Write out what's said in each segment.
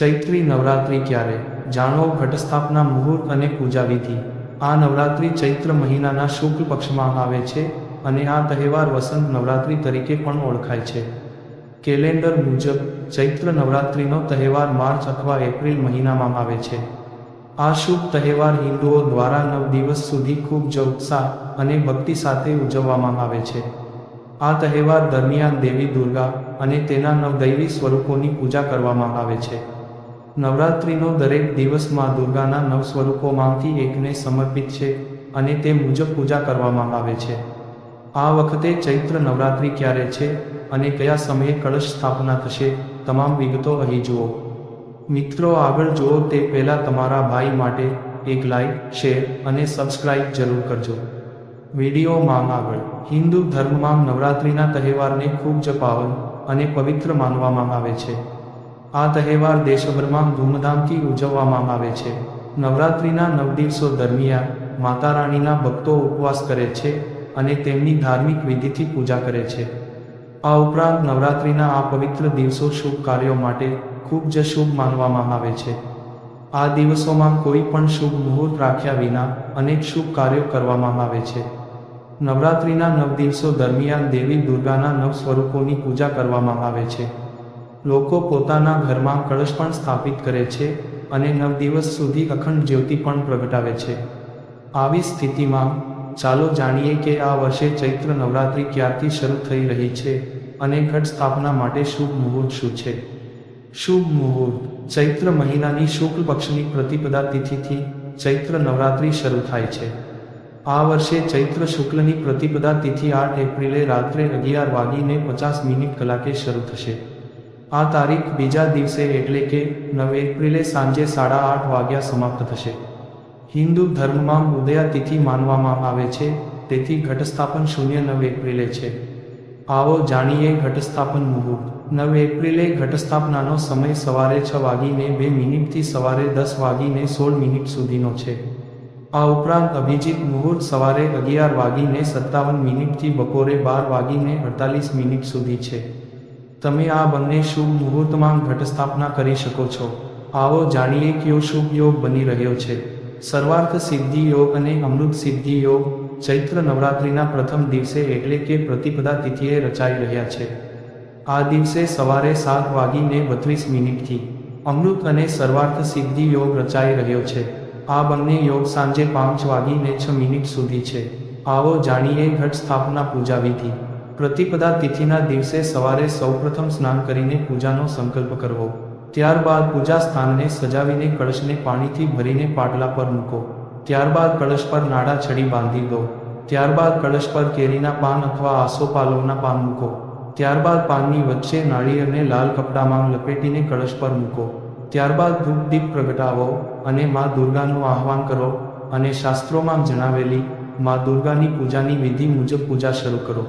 ચૈત્રી નવરાત્રિ ક્યારે? જાણો ઘટસ્થાપના મુહૂર્ત અને પૂજા વિધિ. આ નવરાત્રિ ચૈત્ર મહિનાના શુક્લ પક્ષમાં આવે છે અને આ તહેવાર વસંત નવરાત્રિ તરીકે પણ ઓળખાય છે. કેલેન્ડર મુજબ, ચૈત્ર નવરાત્રિનો તહેવાર માર્ચ અથવા એપ્રિલ મહિનામાં આવે છે. આ શુભ તહેવાર હિન્દુઓ દ્વારા નવ દિવસ સુધી ખૂબ જ ઉત્સાહ અને ભક્તિ સાથે ઉજવવામાં આવે છે. આ તહેવાર દરમિયાન દેવી દુર્ગા અને તેના નવદૈવી સ્વરૂપોની પૂજા કરવામાં આવે છે. નવરાત્રિનો દરેક દિવસમાં દુર્ગાના નવ સ્વરૂપોમાંથી એકને સમર્પિત છે અને તે મુજબ પૂજા કરવામાં આવે છે. આ વખતે ચૈત્ર નવરાત્રિ ક્યારે છે અને કયા સમયે કળશ સ્થાપના થશે, તમામ વિગતો અહીં જુઓ. મિત્રો, આગળ જુઓ તે પહેલાં તમારા ભાઈ માટે એક લાઈક શેર અને સબસ્ક્રાઇબ જરૂર કરજો. વિડીયોમાં આગળ. હિન્દુ ધર્મમાં નવરાત્રિના તહેવારને ખૂબ જ પાવન અને પવિત્ર માનવામાં આવે છે. આ તહેવાર દેશભરમાં ધૂમધામથી ઉજવવામાં આવે છે. નવરાત્રિના નવ દિવસો દરમિયાન માતા રાણીના ભક્તો ઉપવાસ કરે છે અને તેમની ધાર્મિક વિધિથી પૂજા કરે છે. આ ઉપરાંત નવરાત્રિના આ પવિત્ર દિવસો શુભ કાર્યો માટે ખૂબ જ શુભ માનવામાં આવે છે. આ દિવસોમાં કોઈ પણ શુભ મુહૂર્ત રાખ્યા વિના અનેક શુભ કાર્યો કરવામાં આવે છે. નવરાત્રિના નવ દિવસો દરમિયાન દેવી દુર્ગાના નવ સ્વરૂપોની પૂજા કરવામાં આવે છે. લોકો પોતાના ઘરમાં કળશ પણ સ્થાપિત કરે છે અને નવ દિવસ સુધી અખંડ જ્યોતિ પણ પ્રગટાવે છે. આવી સ્થિતિમાં, ચાલો જાણીએ કે આ વર્ષે ચૈત્ર નવરાત્રિ ક્યારથી શરૂ થઈ રહી છે અને ઘટ સ્થાપના માટે શુભ મુહૂર્ત શું છે? શુભ મુહૂર્ત. ચૈત્ર મહિનાની શુક્લ પક્ષની પ્રતિપદા તિથિથી ચૈત્ર નવરાત્રિ શરૂ થાય છે. આ વર્ષે ચૈત્ર શુક્લની પ્રતિપદા તિથિ આઠ એપ્રિલે રાત્રે અગિયાર વાગીને પચાસ મિનિટ કલાકે શરૂ થશે. આ તારીખ બીજા દિવસે એટલે કે નવ એપ્રિલે સાંજે સાડા આઠ વાગ્યા સમાપ્ત થશે. હિન્દુ ધર્મમાં ઉદયા તિથિ માનવામાં આવે છે, તેથી ઘટસ્થાપન શૂન્ય નવ એપ્રિલે છે. આવો જાણીએ ઘટસ્થાપન મુહૂર્ત. નવ એપ્રિલે ઘટસ્થાપનાનો સમય સવારે છ વાગીને બે મિનિટથી સવારે દસ વાગીને સોળ મિનિટ સુધીનો છે. આ ઉપરાંત અભિજીત મુહૂર્ત સવારે અગિયાર વાગીને સત્તાવન મિનિટથી બપોરે બાર વાગીને અડતાલીસ મિનિટ સુધી છે. તમે આ બંને શુભ મુહૂર્તમાં ઘટસ્થાપના કરી શકો છો. આવો જાણીએ કયો શુભ યોગ બની રહ્યો છે. સર્વાર્થ સિદ્ધિ યોગ અને અમૃત સિદ્ધિ યોગ ચૈત્ર નવરાત્રિના પ્રથમ દિવસે એટલે કે પ્રતિપદા તિથિએ રચાઈ રહ્યા છે. આ દિવસે સવારે સાત વાગીને બત્રીસ મિનિટથી અમૃત અને સર્વાર્થ સિદ્ધિ યોગ રચાઈ રહ્યો છે. આ બંને યોગ સાંજે પાંચ વાગીને છ મિનિટ સુધી છે. આવો જાણીએ ઘટ સ્થાપના પૂજા વિધિ પ્રતિપદા તિથિના દિવસે સવારે સૌપ્રથમ સ્નાન કરીને પૂજાનો સંકલ્પ કરવો. ત્યારબાદ પૂજા સ્થાનને સજાવીને કળશને પાણીથી ભરીને પાટલા પર મૂકો. ત્યારબાદ કળશ પર નાડા છડી બાંધી દો. ત્યારબાદ કળશ પર કેરીના પાન અથવા આસોપાલવના પાન મૂકો. ત્યારબાદ પાનની વચ્ચે નાળિયેરને લાલ કપડામાં લપેટીને કળશ પર મૂકો. ત્યારબાદ ધૂપ દીપ પ્રગટાવો અને મા દુર્ગાનું આહવાન કરો અને શાસ્ત્રોમાં જણાવેલી મા દુર્ગાની પૂજાની વિધિ મુજબ પૂજા શરૂ કરો.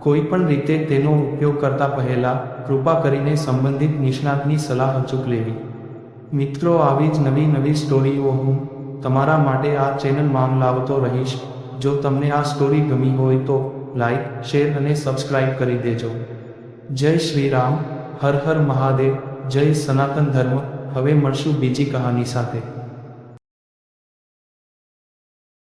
કોઈ પણ રીતે તેનો ઉપયોગ કરતા પહેલા કૃપા કરીને સંબંધિત નિષ્ણાતની સલાહ અચૂક લેવી. મિત્રો, આવી જ નવી નવી સ્ટોરીઓ હું તમારા માટે આ ચેનલમાં લાવતો રહીશ. જો તમને આ સ્ટોરી ગમી હોય તો લાઈક, શેર અને સબસ્ક્રાઇબ કરી દેજો. જય શ્રી રામ, હર હર મહાદેવ, જય સનાતન ધર્મ. હવે મળશું બીજી કહાની સાથે.